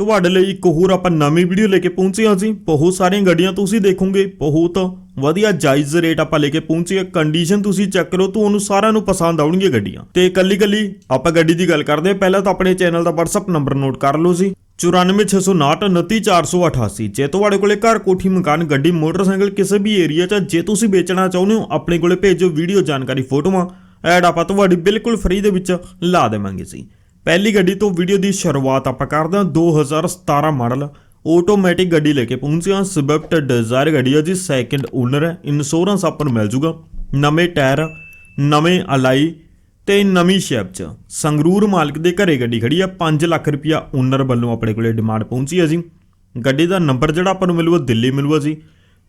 ਤੁਹਾਡੇ ਲਈ ਇੱਕ ਹੋਰ ਆਪਾਂ ਨਵੀਂ ਵੀਡੀਓ ਲੈ ਕੇ ਪਹੁੰਚੇ ਹਾਂ ਜੀ। ਬਹੁਤ ਸਾਰੀਆਂ ਗੱਡੀਆਂ ਤੁਸੀਂ ਦੇਖੋਗੇ। ਬਹੁਤ ਵਧੀਆ ਜਾਇਜ਼ ਰੇਟ ਆਪਾਂ ਲੈ ਕੇ ਪਹੁੰਚੇ ਹਾਂ। ਕੰਡੀਸ਼ਨ ਤੁਸੀਂ ਚੈੱਕ ਕਰੋ, ਤੁਹਾਨੂੰ ਸਾਰਿਆਂ ਨੂੰ ਪਸੰਦ ਆਉਣਗੀਆਂ ਗੱਡੀਆਂ। ਤੇ ਕੱਲੀ ਕੱਲੀ ਆਪਾਂ ਗੱਡੀ ਦੀ ਗੱਲ ਕਰਦੇ ਹਾਂ। ਪਹਿਲਾਂ ਤਾਂ ਆਪਣੇ ਚੈਨਲ ਦਾ WhatsApp ਨੰਬਰ ਨੋਟ ਕਰ ਲਓ ਜੀ। 9469299488 ਜੇ ਤੁਹਾਡੇ ਕੋਲੇ ਘਰ ਕੋਠੀ, ਮਕਾਨ, ਗੱਡੀ, ਮੋਟਰਸਾਈਕਲ, ਕਿਸੇ ਵੀ ਏਰੀਆ 'ਚ ਜੇ ਤੁਸੀਂ ਵੇਚਣਾ ਚਾਹੁੰਦੇ ਹੋ, ਆਪਣੇ ਕੋਲੇ ਭੇਜੋ ਵੀਡੀਓ ਜਾਣਕਾਰੀ ਫੋਟੋਆਂ। ਐਡ ਆਪਾਂ ਤੁਹਾਡੀ ਬਿਲਕੁਲ ਫ੍ਰੀ ਦੇ ਵਿੱਚ ਲਾ ਦੇਵਾਂਗੇ ਜੀ। ਪਹਿਲੀ ਗੱਡੀ ਤੋਂ ਵੀਡੀਓ ਦੀ ਸ਼ੁਰੂਆਤ ਆਪਾਂ ਕਰਦੇ ਹਾਂ। 2017 ਮਾਡਲ ਆਟੋਮੈਟਿਕ ਗੱਡੀ ਲੈ ਕੇ ਪਹੁੰਚਿਆ ਹਾਂ। ਸਵਿਫਟ ਡਿਜ਼ਾਇਰ ਗੱਡੀ ਹੈ ਜੀ ਸੈਕਿੰਡ ਓਨਰ ਹੈ। ਇੰਸ਼ੋਰੈਂਸ ਆਪਾਂ ਨੂੰ ਮਿਲ ਜੂਗਾ। ਨਵੇਂ ਟਾਇਰ, ਨਵੇਂ ਅਲਾਈ ਤੇ ਨਵੀਂ ਸ਼ੇਪ ਚ। ਸੰਗਰੂਰ ਮਾਲਕ ਦੇ ਘਰੇ ਗੱਡੀ ਖੜੀ ਆ। 5 ਲੱਖ ਰੁਪਿਆ ਓਨਰ ਵੱਲੋਂ ਆਪਣੇ ਕੋਲੇ ਡਿਮਾਂਡ ਪਹੁੰਚੀ ਹੈ ਜੀ। ਗੱਡੀ ਦਾ ਨੰਬਰ ਜਿਹੜਾ ਆਪਾਂ ਨੂੰ ਮਿਲੂਗਾ, ਦਿੱਲੀ ਮਿਲੂਗਾ ਜੀ।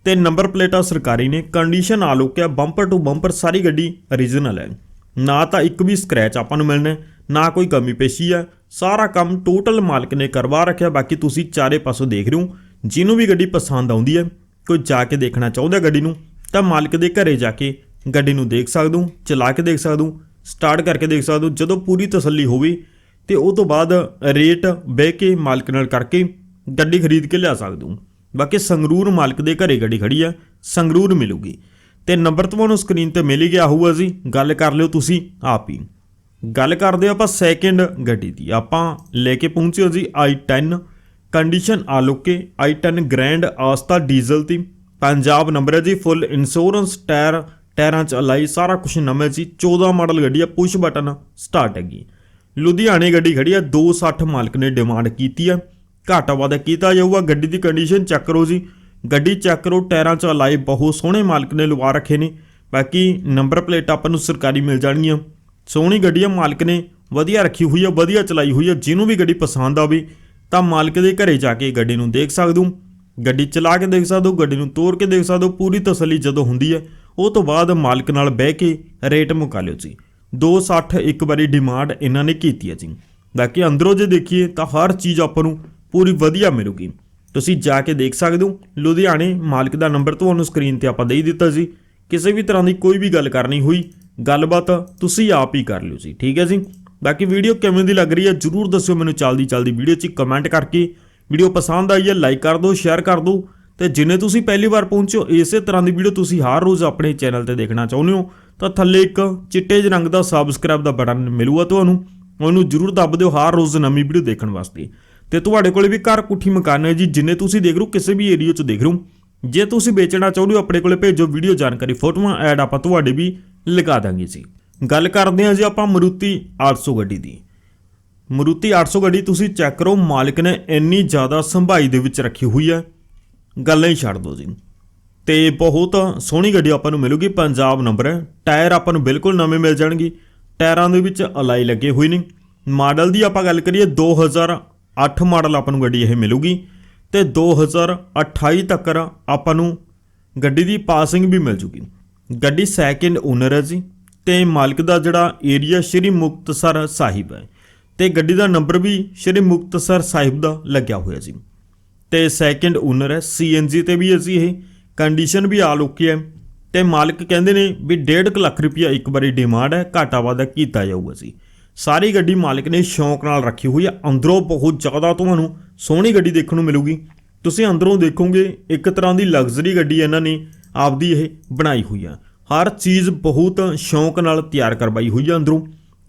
ਤੇ ਨੰਬਰ ਪਲੇਟਾਂ ਸਰਕਾਰੀ ਨੇ। ਕੰਡੀਸ਼ਨ ਆਲੋਕ ਹੈ ਬੰਪਰ ਟੂ ਬੰਪਰ ਸਾਰੀ ਗੱਡੀ ਓਰੀਜਨਲ ਹੈ। ਨਾ ਤਾਂ ਇੱਕ ਵੀ ਸਕ੍ਰੈਚ ਆਪਾਂ ਨੂੰ ਮਿਲਣਾ ਨਾ ਕੋਈ ਕਮੀ ਪੇਸ਼ੀ ਹੈ ਸਾਰਾ ਕੰਮ ਟੋਟਲ ਮਾਲਕ ਨੇ ਕਰਵਾ ਰੱਖਿਆ, ਬਾਕੀ ਤੁਸੀਂ ਚਾਰੇ ਪਾਸੋਂ ਦੇਖ ਰਹੇ ਹੋ। ਜਿਹਨੂੰ ਵੀ ਗੱਡੀ ਪਸੰਦ ਆਉਂਦੀ ਹੈ, ਕੋਈ ਜਾ ਕੇ ਦੇਖਣਾ ਚਾਹੁੰਦਾ ਗੱਡੀ ਨੂੰ, ਤਾਂ ਮਾਲਕ ਦੇ ਘਰੇ ਜਾ ਕੇ ਗੱਡੀ ਨੂੰ ਦੇਖ ਸਕਦੇ ਹੋ, ਚਲਾ ਕੇ ਦੇਖ ਸਕਦੇ ਹੋ ਸਟਾਰਟ ਕਰਕੇ ਦੇਖ ਸਕਦੇ ਹੋ। ਜਦੋਂ ਪੂਰੀ ਤਸੱਲੀ ਹੋਵੇ, ਤੇ ਉਹ ਤੋਂ ਬਾਅਦ ਰੇਟ ਬਹਿ ਕੇ ਮਾਲਕ ਨਾਲ ਕਰਕੇ ਗੱਡੀ ਖਰੀਦ ਕੇ ਲਿਆ ਸਕਦੇ ਹੋ। ਬਾਕੀ ਸੰਗਰੂਰ ਮਾਲਕ ਦੇ ਘਰੇ ਗੱਡੀ ਖੜੀ ਆ, ਸੰਗਰੂਰ ਮਿਲੂਗੀ। ਤੇ ਨੰਬਰ ਤੁਹਾਨੂੰ ਸਕਰੀਨ ਤੇ ਮਿਲ ਹੀ ਗਿਆ ਹੋਊਗਾ ਜੀ, ਗੱਲ ਕਰ ਲਿਓ ਤੁਸੀਂ ਆਪ ਹੀ। ਗੱਲ ਕਰਦੇ ਆਪਾਂ ਸੈਕਿੰਡ ਗੱਡੀ ਦੀ। ਆਪਾਂ ਲੈ ਕੇ ਪਹੁੰਚੇ ਹਾਂ ਜੀ i10 ਕੰਡੀਸ਼ਨ ਆਲੋਕੇ i10 ਗ੍ਰੈਂਡ ਆਸਤਾ ਡੀਜ਼ਲ ਦੀ। ਪੰਜਾਬ ਨੰਬਰ ਹੈ ਜੀ ਫੁੱਲ ਇੰਸ਼ੋਰੈਂਸ ਟਾਇਰ ਟਾਇਰਾਂ ਚ ਅਲਾਈ, ਸਾਰਾ ਕੁਝ ਨਵਾਂ ਜੀ। 14 ਮਾਡਲ ਗੱਡੀ ਆ ਪੁਸ਼ ਬਟਨ ਸਟਾਰਟ ਹੈਗੀ। ਲੁਧਿਆਣੇ ਗੱਡੀ ਖੜੀ ਆ 260 ਮਾਲਕ ਨੇ ਡਿਮਾਂਡ ਕੀਤੀ ਆ। ਘਾਟਾ ਵਾਦਾ ਕੀਤਾ ਜਾਊਗਾ, ਗੱਡੀ ਦੀ ਕੰਡੀਸ਼ਨ ਚੈੱਕ ਕਰੋ ਜੀ। ਗੱਡੀ ਚੈੱਕ ਕਰੋ ਟਾਇਰਾਂ ਚ ਅਲਾਈ ਬਹੁਤ ਸੋਹਣੇ ਮਾਲਕ ਨੇ, ਲਵਾ ਰੱਖੇ ਨੇ। ਬਾਕੀ ਨੰਬਰ ਪਲੇਟ ਆਪਾਂ ਨੂੰ ਸਰਕਾਰੀ ਮਿਲ ਜਾਣਗੀਆਂ। ਸੋਹਣੀ ਗੱਡੀ ਆ, ਮਾਲਕ ਨੇ ਵਧੀਆ ਰੱਖੀ ਹੋਈ ਆ, ਵਧੀਆ ਚਲਾਈ ਹੋਈ ਆ। ਜਿਹਨੂੰ ਵੀ ਗੱਡੀ ਪਸੰਦ ਆਵੇ, ਤਾਂ ਮਾਲਕ ਦੇ ਘਰੇ ਜਾ ਕੇ ਗੱਡੀ ਨੂੰ ਦੇਖ ਸਕਦੇ। ਹੋ ਗੱਡੀ ਚਲਾ ਕੇ ਦੇਖ ਸਕਦੇ ਹੋ ਗੱਡੀ ਨੂੰ ਤੋੜ ਕੇ ਦੇਖ ਸਕਦੇ। ਹੋ ਪੂਰੀ ਤਸੱਲੀ ਜਦੋਂ ਹੁੰਦੀ ਹੈ ਉਹ ਤੋਂ ਬਾਅਦ ਮਾਲਕ ਨਾਲ ਬਹਿ ਕੇ ਰੇਟ ਮੁਕਾ ਲਿਓ ਜੀ 260 ਇੱਕ ਵਾਰੀ ਡਿਮਾਂਡ ਇਹਨਾਂ ਨੇ ਕੀਤੀ ਹੈ ਜੀ। ਬਾਕੀ ਅੰਦਰੋਂ ਜੇ ਦੇਖੀਏ, ਤਾਂ ਹਰ ਚੀਜ਼ ਆਪਾਂ ਨੂੰ ਪੂਰੀ ਵਧੀਆ ਮਿਲੂਗੀ। ਤੁਸੀਂ ਜਾ ਕੇ ਦੇਖ ਸਕਦੇ। ਹੋ ਲੁਧਿਆਣੇ ਮਾਲਕ ਦਾ ਨੰਬਰ ਤੁਹਾਨੂੰ ਸਕਰੀਨ ਤੇ ਆਪਾਂ ਦੇ ਦਿੱਤਾ ਜੀ। ਕਿਸੇ ਵੀ ਤਰ੍ਹਾਂ ਦੀ ਕੋਈ ਵੀ ਗੱਲ ਕਰਨੀ ਹੋਈ, ਗੱਲਬਾਤ ਤੁਸੀਂ ਆਪ ਹੀ ਕਰ ਲਿਓ ਜੀ, ਠੀਕ ਹੈ ਜੀ? ਬਾਕੀ ਵੀਡੀਓ ਕਿਵੇਂ ਦੀ ਲੱਗ ਰਹੀ ਹੈ ਜਰੂਰ ਦੱਸਿਓ ਮੈਨੂੰ ਚੱਲਦੀ ਚੱਲਦੀ ਵੀਡੀਓ 'ਚ ਕਮੈਂਟ ਕਰਕੇ। ਵੀਡੀਓ ਪਸੰਦ ਆਈ ਹੈ ਲਾਈਕ ਕਰ ਦਿਓ ਸ਼ੇਅਰ ਕਰ ਦਿਓ। ਤੇ ਜਿੰਨੇ ਤੁਸੀਂ ਪਹਿਲੀ ਵਾਰ ਪਹੁੰਚੋ ਇਸੇ ਤਰ੍ਹਾਂ ਦੀ ਵੀਡੀਓ ਤੁਸੀਂ ਹਰ ਰੋਜ਼ ਆਪਣੇ ਚੈਨਲ ਤੇ ਦੇਖਣਾ ਚਾਹੁੰਦੇ ਹੋ, ਤਾਂ ਥੱਲੇ ਇੱਕ ਚਿੱਟੇ ਜਿਹੇ ਰੰਗ ਦਾ ਸਬਸਕ੍ਰਾਈਬ ਦਾ ਬਟਨ ਮਿਲੂਗਾ ਤੁਹਾਨੂੰ। ਉਹਨੂੰ ਜਰੂਰ ਦੱਬ ਦਿਓ ਹਰ ਰੋਜ਼ ਨਵੀਂ ਵੀਡੀਓ ਦੇਖਣ ਵਾਸਤੇ। ਤੇ ਤੁਹਾਡੇ ਕੋਲ ਵੀ ਘਰ ਕੁੱਠੀ ਮਕਾਨ ਹੈ ਜੀ, ਜਿੰਨੇ ਤੁਸੀਂ ਦੇਖ ਰਹੋ ਕਿਸੇ ਵੀ ਏਰੀਆ 'ਚ ਦੇਖ ਰਹੋ ਜੇ ਤੁਸੀਂ ਵੇਚਣਾ ਚਾਹੁੰਦੇ ਹੋ, ਆਪਣੇ ਕੋਲੇ ਭੇਜੋ ਵੀਡੀਓ ਜਾਣਕਾਰੀ, ਫੋਟੋਆਂ, ਐਡ ਆਪਾਂ ਤੁਹਾਡੇ ਵੀ ਲਗਾ ਦਾਂਗੇ ਜੀ। ਗੱਲ ਕਰਦੇ ਹਾਂ ਜੀ ਆਪਾਂ ਮਰੂਤੀ 800 ਗੱਡੀ ਦੀ। ਮਰੂਤੀ 800 ਗੱਡੀ ਤੁਸੀਂ ਚੈੱਕ ਕਰੋ, ਮਾਲਕ ਨੇ ਇੰਨੀ ਜ਼ਿਆਦਾ ਸੰਭਾਈ ਦੇ ਵਿੱਚ ਰੱਖੀ ਹੋਈ ਹੈ। ਗੱਲਾਂ ਹੀ ਛੱਡ ਦਿਓ ਜੀ। ਤੇ ਬਹੁਤ ਸੋਹਣੀ ਗੱਡੀ ਆਪਾਂ ਨੂੰ ਮਿਲੂਗੀ, ਪੰਜਾਬ ਨੰਬਰ ਹੈ। ਟਾਇਰ ਆਪਾਂ ਨੂੰ ਬਿਲਕੁਲ ਨਵੇਂ ਮਿਲ ਜਾਣਗੇ। ਟਾਇਰਾਂ ਦੇ ਵਿੱਚ ਅਲਾਈ ਲੱਗੇ ਹੋਏ ਨੇ। ਮਾਡਲ ਦੀ ਆਪਾਂ ਗੱਲ ਕਰੀਏ 2008 ਮਾਡਲ ਆਪਾਂ ਨੂੰ ਗੱਡੀ ਇਹ ਮਿਲੂਗੀ। ਤੇ 2028 ਤੱਕ ਆਪਾਂ ਨੂੰ ਗੱਡੀ ਦੀ ਪਾਸਿੰਗ ਵੀ ਮਿਲ ਜੂਗੀ। ਗੱਡੀ ਸੈਕਿੰਡ ਓਨਰ ਹੈ ਜੀ ਤੇ ਮਾਲਕ ਦਾ ਜਿਹੜਾ ਏਰੀਆ ਸ਼੍ਰੀ ਮੁਕਤਸਰ ਸਾਹਿਬ ਹੈ। ਤੇ ਗੱਡੀ ਦਾ ਨੰਬਰ ਵੀ ਸ਼੍ਰੀ ਮੁਕਤਸਰ ਸਾਹਿਬ ਦਾ ਲੱਗਿਆ ਹੋਇਆ ਜੀ। ਤੇ ਸੈਕਿੰਡ ਓਨਰ ਹੈ ਸੀਐਨਜੀ ਤੇ ਵੀ ਅਸੀਂ ਇਹ। ਕੰਡੀਸ਼ਨ ਵੀ ਆਲ ਓਕੇ ਹੈ। ਤੇ ਮਾਲਕ ਕਹਿੰਦੇ ਨੇ ਵੀ 1.5 ਲੱਖ ਰੁਪਇਆ ਇੱਕ ਵਾਰੀ ਡਿਮਾਂਡ ਹੈ, ਘਾਟਾ ਵਾਧਾ ਕੀਤਾ ਜਾਊਗਾ ਜੀ। ਸਾਰੀ ਗੱਡੀ ਮਾਲਕ ਨੇ ਸ਼ੌਂਕ ਨਾਲ ਰੱਖੀ ਹੋਈ ਹੈ ਅੰਦਰੋਂ ਬਹੁਤ ਜ਼ਿਆਦਾ ਤੁਹਾਨੂੰ ਸੋਹਣੀ ਗੱਡੀ ਦੇਖਣ ਨੂੰ ਮਿਲੂਗੀ। ਤੁਸੀਂ ਅੰਦਰੋਂ ਦੇਖੋਗੇ, ਇੱਕ ਤਰ੍ਹਾਂ ਦੀ ਲਗਜ਼ਰੀ ਗੱਡੀ ਇਹਨਾਂ ਨੇ ਆਪਦੀ ਇਹ ਬਣਾਈ ਹੋਈ ਆ। ਹਰ ਚੀਜ਼ ਬਹੁਤ ਸ਼ੌਂਕ ਨਾਲ ਤਿਆਰ ਕਰਵਾਈ ਹੋਈ ਆ ਅੰਦਰੋਂ।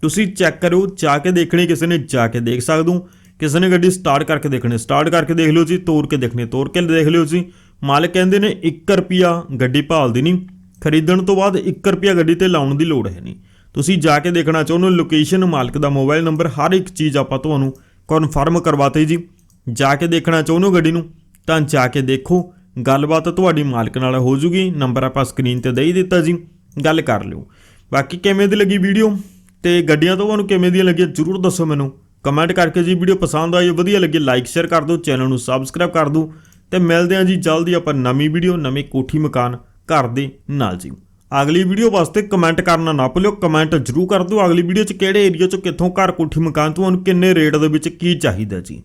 ਤੁਸੀਂ ਚੈੱਕ ਕਰੋ ਜਾ ਕੇ ਦੇਖਣੀ, ਕਿਸੇ ਨੇ ਜਾ ਕੇ ਦੇਖ ਸਕਦੇ ਹੋ। ਕਿਸੇ ਨੇ ਗੱਡੀ ਸਟਾਰਟ ਕਰਕੇ ਦੇਖਣੀ, ਸਟਾਰਟ ਕਰਕੇ ਦੇਖ ਲਿਓ ਜੀ ਤੋੜ ਕੇ ਦੇਖਣੀ ਤੋੜ ਕੇ ਦੇਖ ਲਿਓ ਜੀ। ਮਾਲਕ ਕਹਿੰਦੇ ਨੇ 1 ਰੁਪਿਆ ਗੱਡੀ ਭਾਲਦੀ ਨਹੀਂ। ਖਰੀਦਣ ਤੋਂ ਬਾਅਦ 1 ਰੁਪਿਆ ਗੱਡੀ ਤੇ ਲਾਉਣ ਦੀ ਲੋੜ ਹੈ ਨਹੀਂ। ਤੁਸੀਂ ਜਾ ਕੇ ਦੇਖਣਾ ਚਾਹੁੰਦੇ ਹੋ ਲੋਕੇਸ਼ਨ ਮਾਲਕ ਦਾ ਮੋਬਾਈਲ ਨੰਬਰ ਹਰ ਇੱਕ ਚੀਜ਼ ਆਪਾਂ ਤੁਹਾਨੂੰ ਕਨਫਰਮ ਕਰਵਾਤੇ ਜੀ। ਜਾ ਕੇ ਦੇਖਣਾ ਚਾਹੁੰਦੇ ਹੋ ਗੱਡੀ ਨੂੰ, ਤਾਂ ਜਾ ਕੇ ਦੇਖੋ, ਗੱਲਬਾਤ ਤੁਹਾਡੀ ਮਾਲਕ ਨਾਲ ਹੋ ਜੂਗੀ ਨੰਬਰ ਆਪਾਂ ਸਕਰੀਨ ਤੇ ਦੇ ਹੀ ਦਿੱਤਾ ਜੀ, ਗੱਲ ਕਰ ਲਿਓ। ਬਾਕੀ ਕਿਵੇਂ ਦੀ ਲੱਗੀ ਵੀਡੀਓ ਤੇ ਗੱਡੀਆਂ ਤੋਂ ਤੁਹਾਨੂੰ ਕਿਵੇਂ ਦੀਆਂ ਲੱਗੀਆਂ, ਜਰੂਰ ਦੱਸੋ ਮੈਨੂੰ। ਕਮੈਂਟ ਕਰਕੇ ਜੀ ਵੀਡੀਓ ਪਸੰਦ ਆਈ, ਵਧੀਆ ਲੱਗੀ ਲਾਈਕ ਸ਼ੇਅਰ ਕਰ ਦਿਓ ਚੈਨਲ ਨੂੰ ਸਬਸਕ੍ਰਾਈਬ ਕਰ ਦਿਓ। ਤੇ ਮਿਲਦੇ ਹਾਂ ਜੀ, ਜਲਦੀ ਆਪਾਂ ਨਵੀਂ ਵੀਡੀਓ ਨਵੇਂ ਕੋਠੀ ਮਕਾਨ ਘਰ ਦੇ ਨਾਲ ਜੀ। ਅਗਲੀ ਵੀਡੀਓ ਵਾਸਤੇ ਕਮੈਂਟ ਕਰਨਾ ਨਾ ਭੁੱਲਿਓ, ਕਮੈਂਟ ਜਰੂਰ ਕਰ ਦਿਓ। ਅਗਲੀ ਵੀਡੀਓ 'ਚ ਕਿਹੜੇ ਏਰੀਆ 'ਚ ਕਿੱਥੋਂ ਘਰ ਕੋਠੀ ਮਕਾਨ ਤੁਹਾਨੂੰ ਕਿੰਨੇ ਰੇਟ ਦੇ ਵਿੱਚ ਕੀ ਚਾਹੀਦਾ ਜੀ?